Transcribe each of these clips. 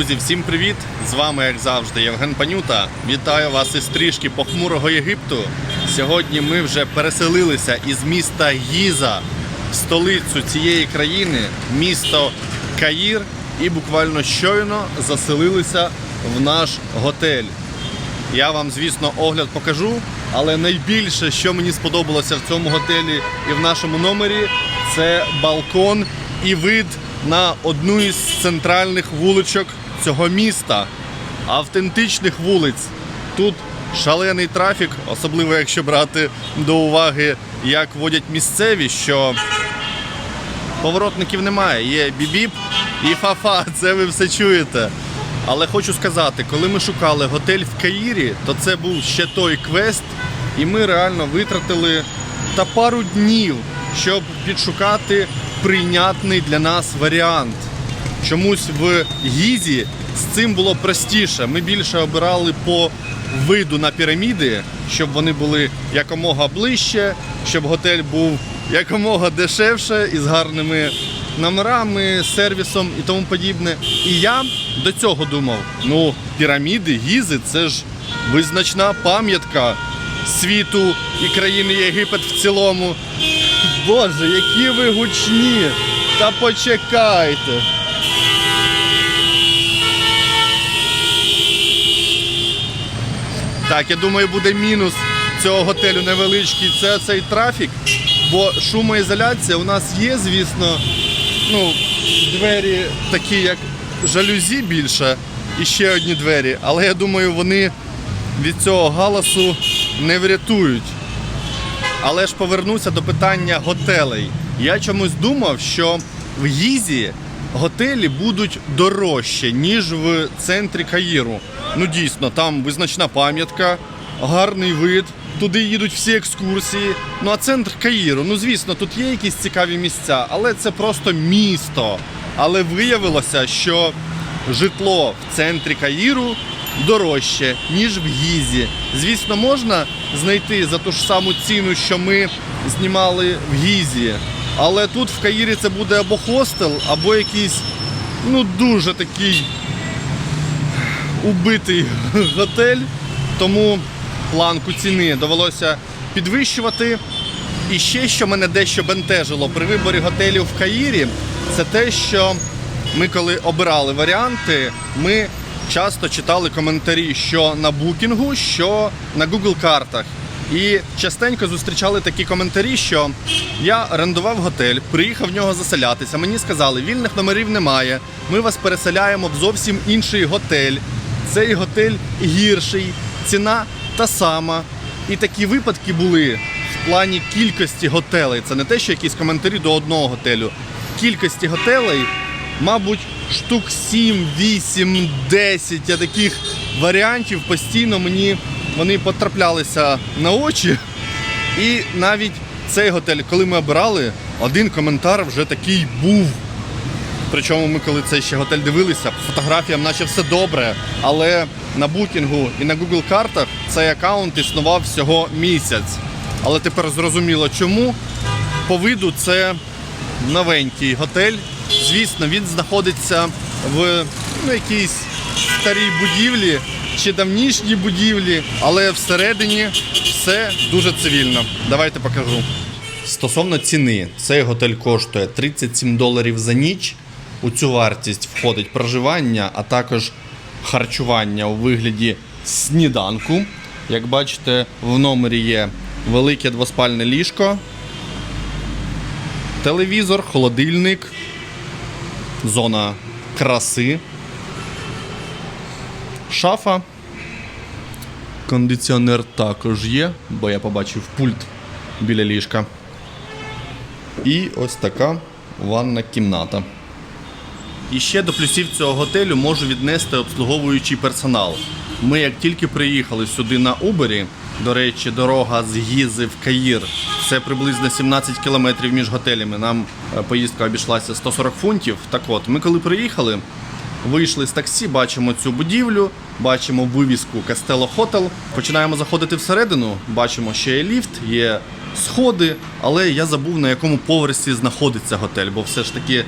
Друзі, всім привіт! З вами, як завжди, Євген Панюта. Вітаю вас із трішки похмурого Єгипту. Сьогодні ми вже переселилися із міста Гіза в столицю цієї країни, місто Каїр, і буквально щойно заселилися в наш готель. Я вам, звісно, огляд покажу, але найбільше, що мені сподобалося в цьому готелі і в нашому номері, це балкон і вид на одну із центральних вуличок цього міста. Автентичних вулиць. Тут шалений трафік, особливо якщо брати до уваги, як водять місцеві, що поворотників немає. Є бібіп і фафа, це ви все чуєте. Але хочу сказати, коли ми шукали готель в Каїрі, то це був ще той квест, і ми реально витратили та пару днів, щоб підшукати прийнятний для нас варіант. Чомусь в Гізі з цим було простіше. Ми більше обирали по виду на піраміди, щоб вони були якомога ближче, щоб готель був якомога дешевше і з гарними номерами, сервісом і тому подібне. І я до цього думав: ну, піраміди, гізи це ж визначна пам'ятка світу і країни Єгипет в цілому. Боже, які ви гучні! Та почекайте. Так, я думаю, буде мінус цього готелю невеличкий. Це цей трафік, бо шумоізоляція у нас є, звісно. Ну, двері такі, як жалюзі більше, і ще одні двері. Але я думаю, вони від цього галасу не врятують. Але ж повернуся до питання готелей. Я чомусь думав, що в Гізі готелі будуть дорожче, ніж в центрі Каїру. Ну дійсно, там визначна пам'ятка, гарний вид. Туди їдуть всі екскурсії. Ну а центр Каїру, ну звісно, тут є якісь цікаві місця, але це просто місто. Але виявилося, що житло в центрі Каїру дорожче, ніж в Гізі. Звісно, можна знайти за ту ж саму ціну, що ми знімали в Гізі. Але тут в Каїрі це буде або хостел, або якийсь ну дуже такий убитий готель. Тому планку ціни довелося підвищувати. І ще, що мене дещо бентежило при виборі готелів в Каїрі, це те, що ми коли обирали варіанти, ми часто читали коментарі, що на букінгу, що на Google картах. І частенько зустрічали такі коментарі, що я орендував готель, приїхав в нього заселятися. Мені сказали, вільних номерів немає. Ми вас переселяємо в зовсім інший готель. Цей готель гірший, ціна та сама. І такі випадки були в плані кількості готелей. Це не те, що якісь коментарі до одного готелю. Кількості готелей, мабуть, штук 7, 8, 10 Я таких варіантів постійно мені вони потраплялися на очі. І навіть цей готель, коли ми обирали, один коментар вже такий був. Причому ми, коли цей ще готель дивилися, по фотографіям наче все добре. Але на букінгу і на Google картах цей аккаунт існував всього місяць. Але тепер зрозуміло чому. По виду це новенький готель. Звісно, він знаходиться в ну, якійсь старій будівлі чи давнішній будівлі, але всередині все дуже цивільно. Давайте покажу. Стосовно ціни, цей готель коштує 37 доларів за ніч. У цю вартість входить проживання, а також харчування у вигляді сніданку. Як бачите, в номері є велике двоспальне ліжко, телевізор, холодильник, зона краси, шафа. Кондиціонер також є, бо я побачив пульт біля ліжка. І ось така ванна кімната. І ще до плюсів цього готелю можу віднести обслуговуючий персонал. Ми як тільки приїхали сюди на Убері, до речі, дорога з Гізи в Каїр, це приблизно 17 кілометрів між готелями. Нам е, поїздка обійшлася 140 фунтів. Так от, ми коли приїхали, вийшли з таксі, бачимо цю будівлю, бачимо вивіску Кастело Хотел. Починаємо заходити всередину, бачимо, що є ліфт, є сходи, але я забув на якому поверсі знаходиться готель, бо все ж таки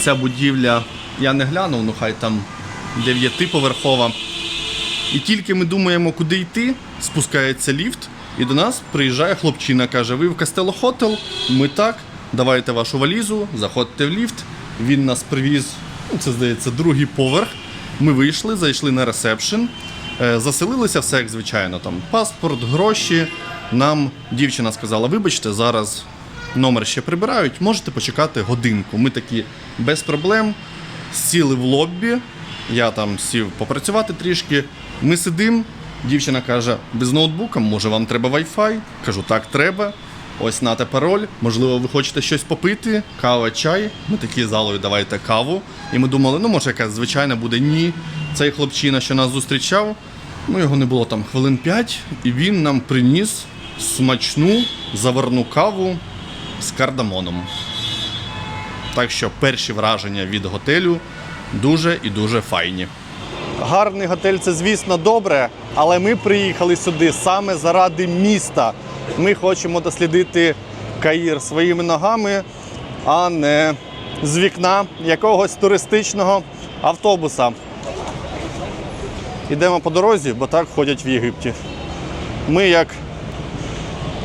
ця будівля я не глянув, ну хай там дев'ятиповерхова. І тільки ми думаємо, куди йти, спускається ліфт, і до нас приїжджає хлопчина, каже: Ви в Кастело Хотел? Ми так, давайте вашу валізу, заходьте в ліфт. Він нас привіз, це здається, другий поверх. Ми вийшли, зайшли на ресепшн, е, заселилися все як звичайно. Там паспорт, гроші. Нам дівчина сказала: вибачте, зараз номер ще прибирають, можете почекати годинку. Ми такі без проблем сіли в лоббі. Я там сів попрацювати трішки. Ми сидимо. Дівчина каже: без ноутбука, може вам треба Wi-Fi? Кажу, так, треба. Ось нате пароль. Можливо, ви хочете щось попити, кава, чай. Ми такі залою, давайте каву. І ми думали, ну може якась звичайна буде. Ні. Цей хлопчина, що нас зустрічав, ну його не було там хвилин 5, і він нам приніс смачну заварну каву з кардамоном. Так що перші враження від готелю дуже і дуже файні. Гарний готель це, звісно, добре, але ми приїхали сюди саме заради міста. Ми хочемо дослідити Каїр своїми ногами, а не з вікна якогось туристичного автобуса. Ідемо по дорозі, бо так ходять в Єгипті. Ми як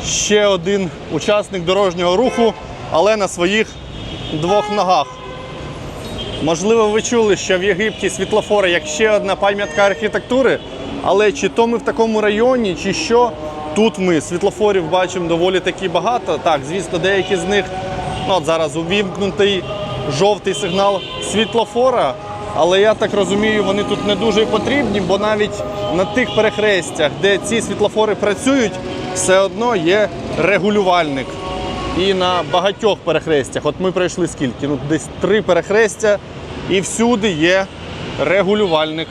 ще один учасник дорожнього руху, але на своїх двох ногах. Можливо, ви чули, що в Єгипті світлофори як ще одна пам'ятка архітектури, але чи то ми в такому районі, чи що, тут ми світлофорів бачимо доволі таки багато. Так, звісно, деякі з них, ну от зараз увімкнутий жовтий сигнал світлофора, але я так розумію, вони тут не дуже потрібні, бо навіть на тих перехрестях, де ці світлофори працюють, все одно є регулювальник. І на багатьох перехрестях. От ми пройшли скільки? Ну, десь три перехрестя, і всюди є регулювальник.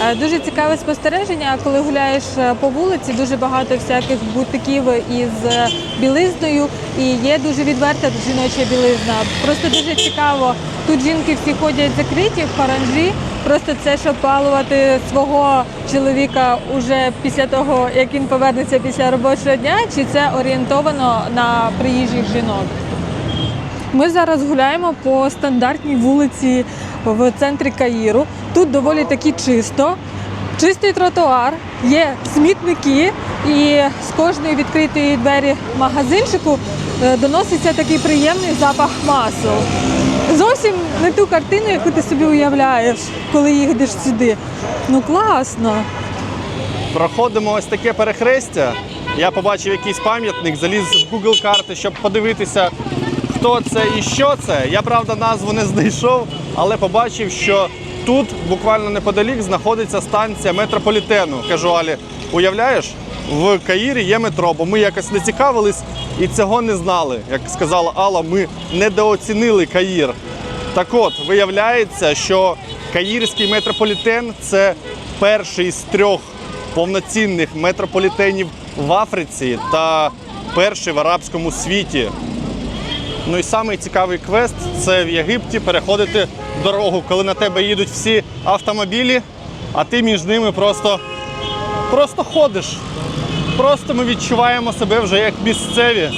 Е, Дуже цікаве спостереження, коли гуляєш е, по вулиці, дуже багато всяких бутиків із е, білизною, і є дуже відверта жіноча білизна. Просто дуже цікаво. Тут жінки всі ходять закриті в паранжі. Просто це щоб балувати свого чоловіка уже після того, як він повернеться після робочого дня, чи це орієнтовано на приїжджих жінок. Ми зараз гуляємо по стандартній вулиці в центрі Каїру. Тут доволі таки чисто. Чистий тротуар, є смітники, і з кожної відкритої двері магазинчику е, доноситься такий приємний запах масел. Зовсім не ту картину, яку ти собі уявляєш, коли їдеш сюди. Ну класно. Проходимо ось таке перехрестя. Я побачив якийсь пам'ятник, заліз в Google карти, щоб подивитися, хто це і що це. Я правда назву не знайшов, але побачив, що тут буквально неподалік знаходиться станція метрополітену. Кажу Алі, уявляєш, в Каїрі є метро, бо ми якось не цікавились і цього не знали. Як сказала Алла, ми недооцінили Каїр. Так от, виявляється, що Каїрський метрополітен це перший з трьох повноцінних метрополітенів в Африці та перший в арабському світі. Ну і самий цікавий квест це в Єгипті переходити дорогу, коли на тебе їдуть всі автомобілі, а ти між ними просто, просто ходиш. Просто ми відчуваємо себе вже як місцеві.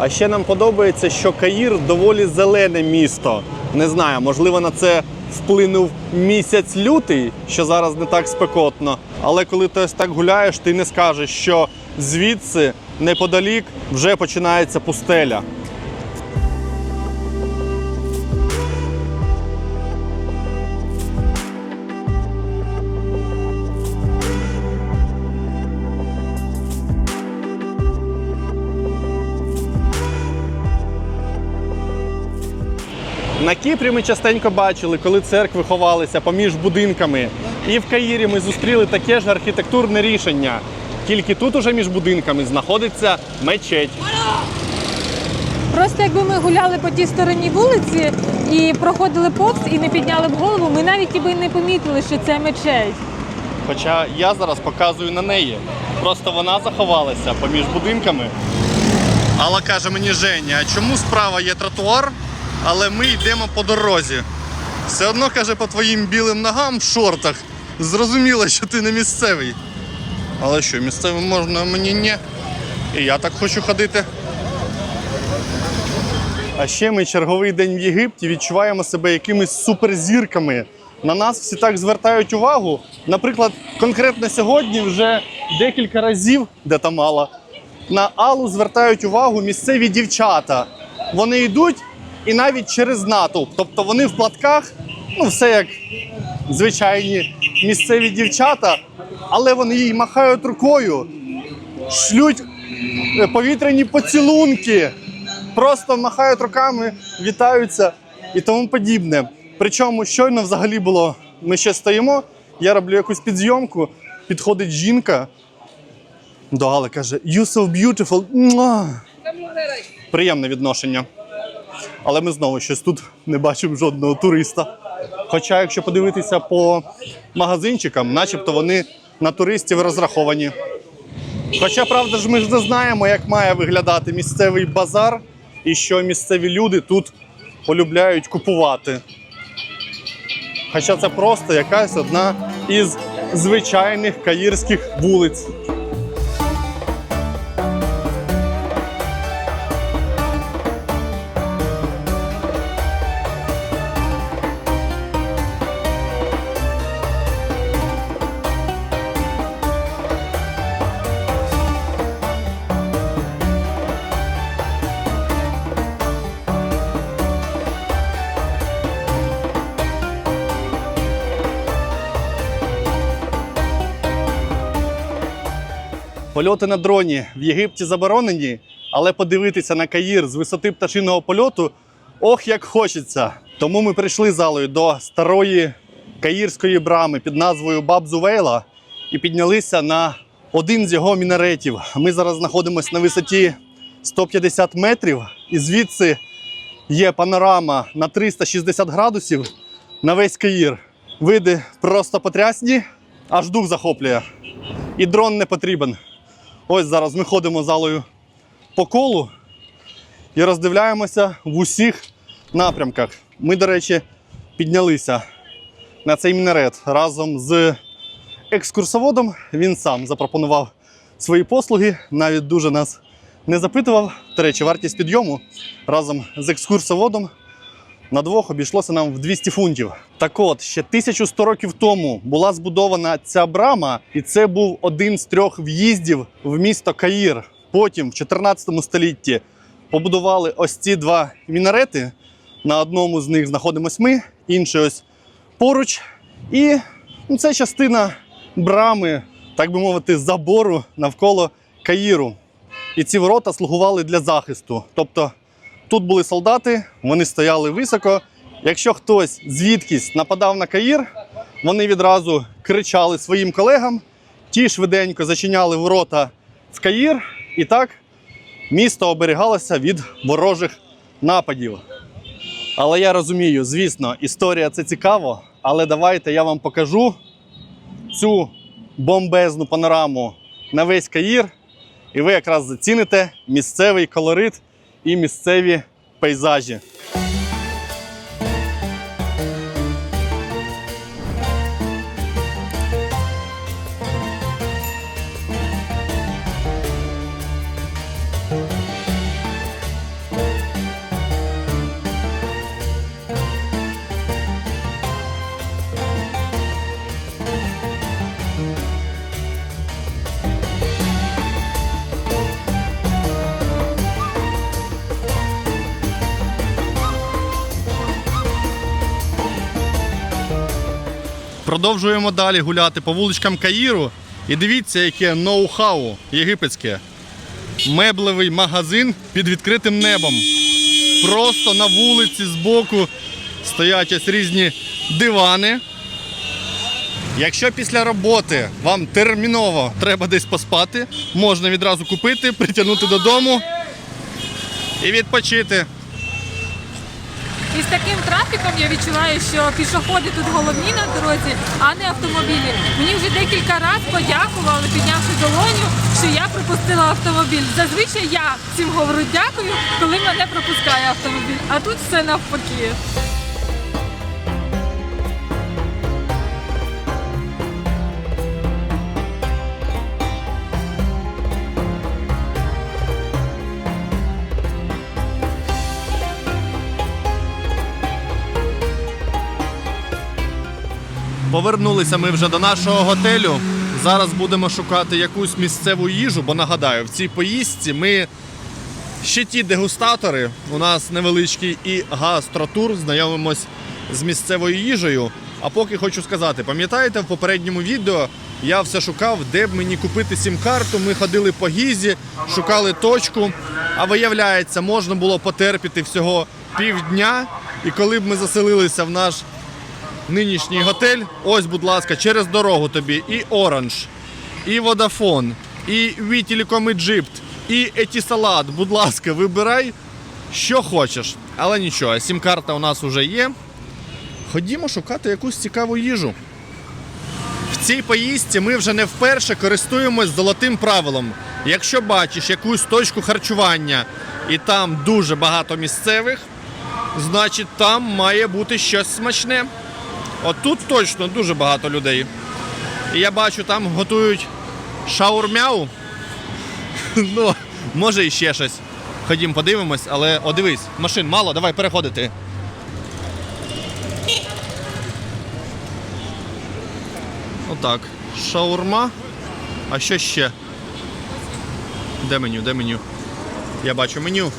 А ще нам подобається, що Каїр доволі зелене місто. Не знаю, можливо, на це вплинув місяць лютий, що зараз не так спекотно. Але коли ти ось так гуляєш, ти не скажеш, що звідси неподалік вже починається пустеля. На Кіпрі ми частенько бачили, коли церкви ховалися поміж будинками. І в Каїрі ми зустріли таке ж архітектурне рішення. Тільки тут уже між будинками знаходиться мечеть. Просто якби ми гуляли по тій стороні вулиці і проходили повз і не підняли б голову, ми навіть і не помітили, що це мечеть. Хоча я зараз показую на неї. Просто вона заховалася поміж будинками. Алла каже мені Женя, а чому справа є тротуар, але ми йдемо по дорозі? Все одно каже по твоїм білим ногам в шортах. Зрозуміло, що ти не місцевий. Але що, місцевим можна, мені ні. І я так хочу ходити. А ще ми черговий день в Єгипті відчуваємо себе якимись суперзірками. На нас всі так звертають увагу. Наприклад, конкретно сьогодні вже декілька разів, де там мало, на Аллу звертають увагу місцеві дівчата. Вони йдуть і навіть через натовп. Тобто вони в платках, ну все як звичайні місцеві дівчата, але вони їй махають рукою, шлють е, повітряні поцілунки, просто махають руками, вітаються і тому подібне. Причому щойно взагалі було, ми ще стоїмо, я роблю якусь підзйомку, підходить жінка до Гали, каже: You so beautiful. Приємне відношення. Але ми знову щось тут не бачимо жодного туриста. Хоча, якщо подивитися по магазинчикам, начебто вони на туристів розраховані. Хоча, правда ж, ми ж не знаємо, як має виглядати місцевий базар і що місцеві люди тут полюбляють купувати. Хоча це просто якась одна із звичайних каїрських вулиць. Польоти на дроні в Єгипті заборонені, але подивитися на Каїр з висоти пташиного польоту ох, як хочеться. Тому ми прийшли залою до старої каїрської брами під назвою Бабзувейла і піднялися на один з його мінаретів. Ми зараз знаходимося на висоті 150 метрів, і звідси є панорама на 360 градусів на весь Каїр. Види просто потрясні, аж дух захоплює. І дрон не потрібен. Ось зараз ми ходимо залою по колу і роздивляємося в усіх напрямках. Ми, до речі, піднялися на цей мінарет разом з екскурсоводом. Він сам запропонував свої послуги, навіть дуже нас не запитував. До речі, вартість підйому разом з екскурсоводом на двох обійшлося нам в 200 фунтів. Так от, ще 1100 років тому була збудована ця брама, і це був один з трьох в'їздів в місто Каїр. Потім, в 14 столітті, побудували ось ці два мінарети. На одному з них знаходимось ми, інший ось поруч. І ну, це частина брами, так би мовити, забору навколо Каїру. І ці ворота слугували для захисту. Тобто Тут були солдати, вони стояли високо. Якщо хтось звідкись нападав на Каїр, вони відразу кричали своїм колегам, ті швиденько зачиняли ворота в Каїр, і так місто оберігалося від ворожих нападів. Але я розумію, звісно, історія це цікаво, але давайте я вам покажу цю бомбезну панораму на весь Каїр, і ви якраз заціните місцевий колорит і місцеві пейзажі. Продовжуємо далі гуляти по вуличкам Каїру. І дивіться, яке ноу-хау єгипетське. Меблевий магазин під відкритим небом. Просто на вулиці збоку стоять ось різні дивани. Якщо після роботи вам терміново треба десь поспати, можна відразу купити, притягнути додому і відпочити. І з таким трафіком я відчуваю, що пішоходи тут головні на дорозі, а не автомобілі. Мені вже декілька разів подякували, піднявши долоню, що я пропустила автомобіль. Зазвичай я всім говорю дякую, коли мене пропускає автомобіль. А тут все навпаки. Повернулися ми вже до нашого готелю. Зараз будемо шукати якусь місцеву їжу, бо нагадаю, в цій поїздці ми ще ті дегустатори. У нас невеличкий і гастротур, знайомимось з місцевою їжею. А поки хочу сказати, пам'ятаєте, в попередньому відео я все шукав, де б мені купити сім-карту. Ми ходили по гізі, шукали точку. А виявляється, можна було потерпіти всього півдня. І коли б ми заселилися в наш нинішній готель, ось, будь ласка, через дорогу тобі і Оранж, і Водафон, і Ві Телеком Egypt, і Етісалат. Будь ласка, вибирай, що хочеш. Але нічого, сім-карта у нас вже є. Ходімо шукати якусь цікаву їжу. В цій поїздці ми вже не вперше користуємось золотим правилом. Якщо бачиш якусь точку харчування і там дуже багато місцевих, значить там має бути щось смачне. От тут точно дуже багато людей. І я бачу, там готують шаурмяу. Ну, може і ще щось. Ходім, подивимось, але о, дивись, машин мало, давай переходити. Отак. Шаурма. А що ще? Де меню? Де меню? Я бачу меню.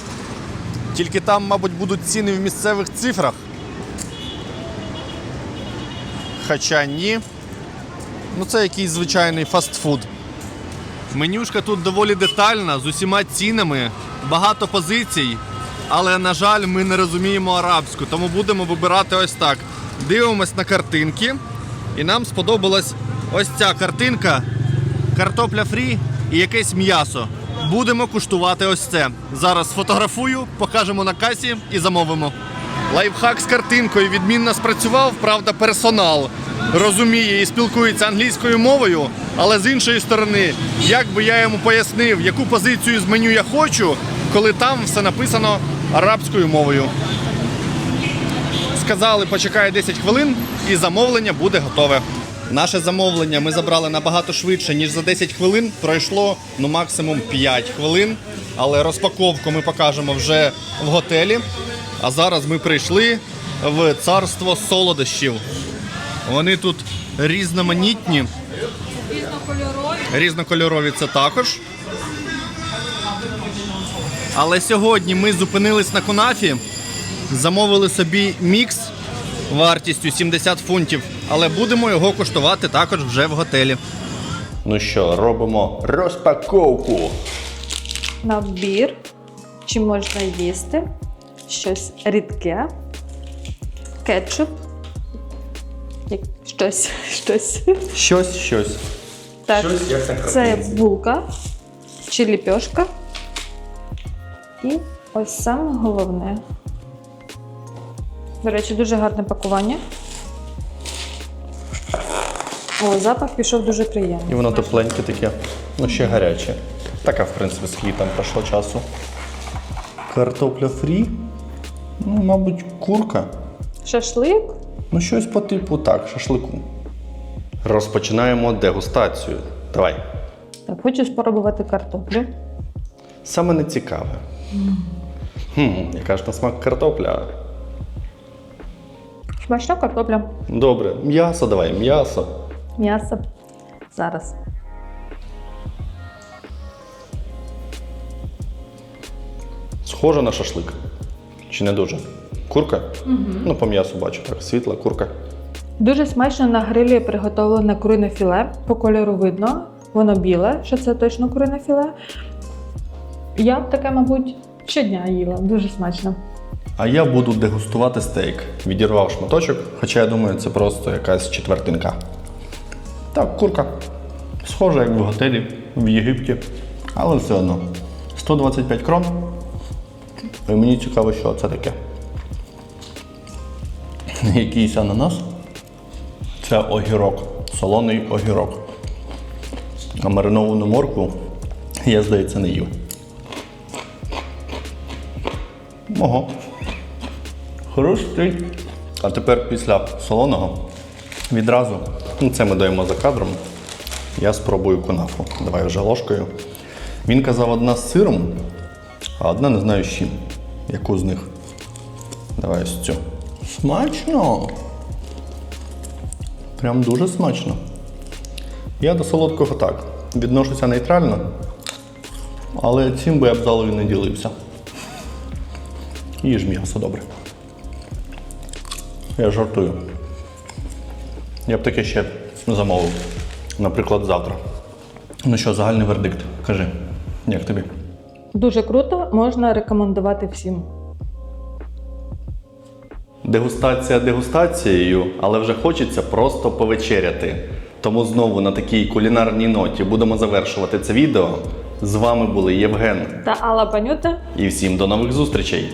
Тільки там, мабуть, будуть ціни в місцевих цифрах. Хоча ні. Ну це якийсь звичайний фастфуд. Менюшка тут доволі детальна, з усіма цінами, багато позицій, але, на жаль, ми не розуміємо арабську, тому будемо вибирати ось так. Дивимось на картинки, і нам сподобалась ось ця картинка: картопля фрі і якесь м'ясо. Будемо куштувати ось це. Зараз сфотографую, покажемо на касі і замовимо. Лайфхак з картинкою відмінно спрацював, правда, персонал розуміє і спілкується англійською мовою, але з іншої сторони, як би я йому пояснив, яку позицію з меню я хочу, коли там все написано арабською мовою. Сказали, почекає 10 хвилин і замовлення буде готове. Наше замовлення ми забрали набагато швидше, ніж за 10 хвилин. Пройшло ну максимум 5 хвилин. Але розпаковку ми покажемо вже в готелі. А зараз ми прийшли в царство солодощів. Вони тут різноманітні, Різнокольорові. різнокольорові це також. Але сьогодні ми зупинились на кунафі, замовили собі мікс вартістю 70 фунтів, але будемо його куштувати також вже в готелі. Ну що, робимо розпаковку. Набір. Чи можна їсти? Щось рідке. Кетчуп. Як- Щось, щось. Щось, щось. Так, Щось як на це картинці. булка чи ліпьошка. І ось саме головне. До речі, дуже гарне пакування. О, запах пішов дуже приємний. І воно тепленьке таке, ну ще гаряче. Така, в принципі, скільки там пройшло часу. Картопля фрі. Ну, мабуть, курка. Шашлик. Ну, щось по типу так, шашлику. Розпочинаємо дегустацію. Давай. Так, хочу спробувати картоплю. Саме не цікаве. Хм, яка ж на смак картопля. Смачна картопля. Добре, м'ясо давай, м'ясо. М'ясо. Зараз. Схоже на шашлик. Чи не дуже? Курка? Угу. Ну, по м'ясу бачу, так, світла курка. Дуже смачно на грилі приготовлене курине філе. По кольору видно, воно біле, що це точно курине філе. Я б таке, мабуть, щодня їла. Дуже смачно. А я буду дегустувати стейк. Відірвав шматочок, хоча я думаю, це просто якась четвертинка. Так, курка. Схоже, як в готелі в Єгипті. Але все одно. 125 крон. І мені цікаво, що це таке. Якийсь ананас. Це огірок. Солоний огірок. А мариновану моркву я, здається, не їв. Ого. Хрустить. А тепер після солоного відразу, ну це ми даємо за кадром. Я спробую кунафу. Давай вже ложкою. Він казав одна з сиром, а одна не знаю з чим. Яку з них? Давай ось цю. Смачно. Прям дуже смачно. Я до солодкого так. Відношуся нейтрально, але цим би я б залою не ділився. Їж м'ясо добре. Я жартую. Я б таке ще замовив. Наприклад, завтра. Ну що, загальний вердикт. Кажи, як тобі? Дуже круто, можна рекомендувати всім. Дегустація дегустацією, але вже хочеться просто повечеряти. Тому знову на такій кулінарній ноті будемо завершувати це відео. З вами були Євген Та Алла Панюта і всім до нових зустрічей!